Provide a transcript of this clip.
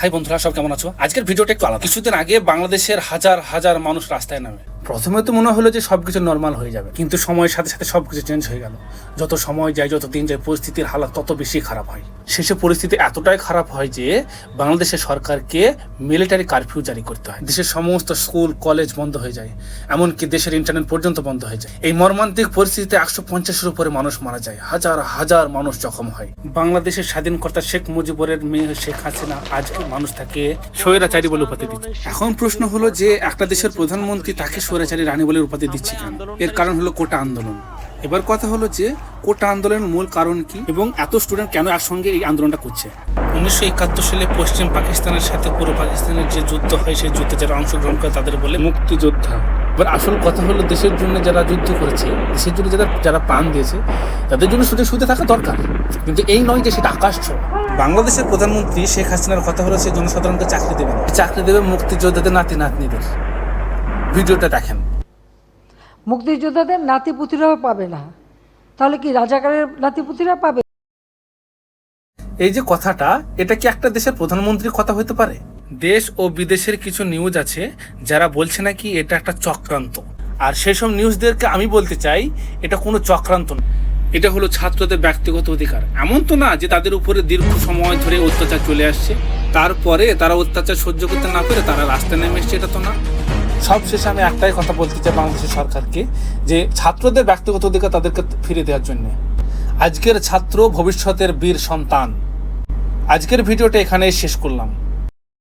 High বন্ধুরা, সব কেমন আছো? আজকের ভিডিওটা একটু আলাদা। কিছুদিন আগে বাংলাদেশের হাজার হাজার মানুষ রাস্তায় নামে। প্রথমে তো মনে হলো যে সবকিছু নর্মাল হয়ে যাবে, কিন্তু সময়ের সাথে সাথে সবকিছু চেঞ্জ হয়ে গেল। যত সময় যায়, যত দিন যায়, পরিস্থিতির হালাত তত বেশি খারাপ হয়। শেষে পরিস্থিতি এতটাই খারাপ হয় যে বাংলাদেশের সরকারকে মিলিটারি কারফিউ জারি করতে হয়। দেশের সমস্ত স্কুল কলেজ বন্ধ হয়ে যায়, এমনকি দেশের ইন্টারনেট পর্যন্ত বন্ধ হয়ে যায়। এই মর্মান্তিক পরিস্থিতিতে একশো পঞ্চাশের উপরে মানুষ মারা যায়, হাজার হাজার মানুষ জখম হয়। বাংলাদেশের স্বাধীনকর্তা শেখ মুজিবুরের মেয়ে শেখ হাসিনা, আজকে মানুষ তাকে স্বৈরাচারী বলে উপাধি দিচ্ছে। এখন প্রশ্ন হলো যে একটা দেশের প্রধানমন্ত্রী তাকে স্বৈরাচারী রানী বলে উপাধি দিচ্ছে কেন? এর কারণ হলো কোটা আন্দোলন। এবার কথা হলো যে কোটা আন্দোলনের মূল কারণ কি এবং এত স্টুডেন্ট কেন একসঙ্গে এই আন্দোলনটা করছে? উনিশশো একাত্তর সালে পশ্চিম পাকিস্তানের সাথে পূর্ব পাকিস্তানের যে যুদ্ধ হয় সেই যুদ্ধে যারা অংশগ্রহণ করে তাদের বলে মুক্তিযোদ্ধা। এবার আসল কথা হলো দেশের জন্য যারা যুদ্ধ করেছে দেশের জন্য যারা যারা প্রাণ দিয়েছে তাদের জন্য সুযোগ সুবিধা থাকা দরকার। কিন্তু এই নয় যে সেটা আকাশ ছোঁয়া। বাংলাদেশের প্রধানমন্ত্রী শেখ হাসিনার কথা হলো সে জনসাধারণকে চাকরি দেবে চাকরি দেবে মুক্তিযোদ্ধাদের নাতি নাতনিদের ভিডিওটা দেখেন। মুক্তিযোদ্ধাদের নাতিপুতিরাও পাবে না। তাহলে কি রাজাকারের নাতিপুতিরা পাবে? এই যে কথাটা এটা কি একটা দেশের প্রধানমন্ত্রীর কথা হতে পারে? দেশ ও বিদেশের কিছু নিউজ আছে যারা বলছে নাকি এটা একটা চক্রান্ত। আর সেসব নিউজদেরকে আমি বলতে চাই এটা কোনো চক্রান্ত না। এটা হলো ছাত্রদের ব্যক্তিগত অধিকার। এমন তো না যে তাদের উপরে দীর্ঘ সময় ধরে অত্যাচার চলে আসছে। তারপরে তারা অত্যাচার সহ্য করতে না পেরে তারা রাস্তায় নেমে এসছে এটা তো না। সব শেষে আমি একটাই কথা বলতে চাই বাংলাদেশের সরকারকে, যে ছাত্রদের ব্যক্তিগত অধিকার তাদেরকে ফিরে দেওয়ার জন্য। আজকের ছাত্র ভবিষ্যতের বীর সন্তান। আজকের ভিডিওটা এখানেই শেষ করলাম।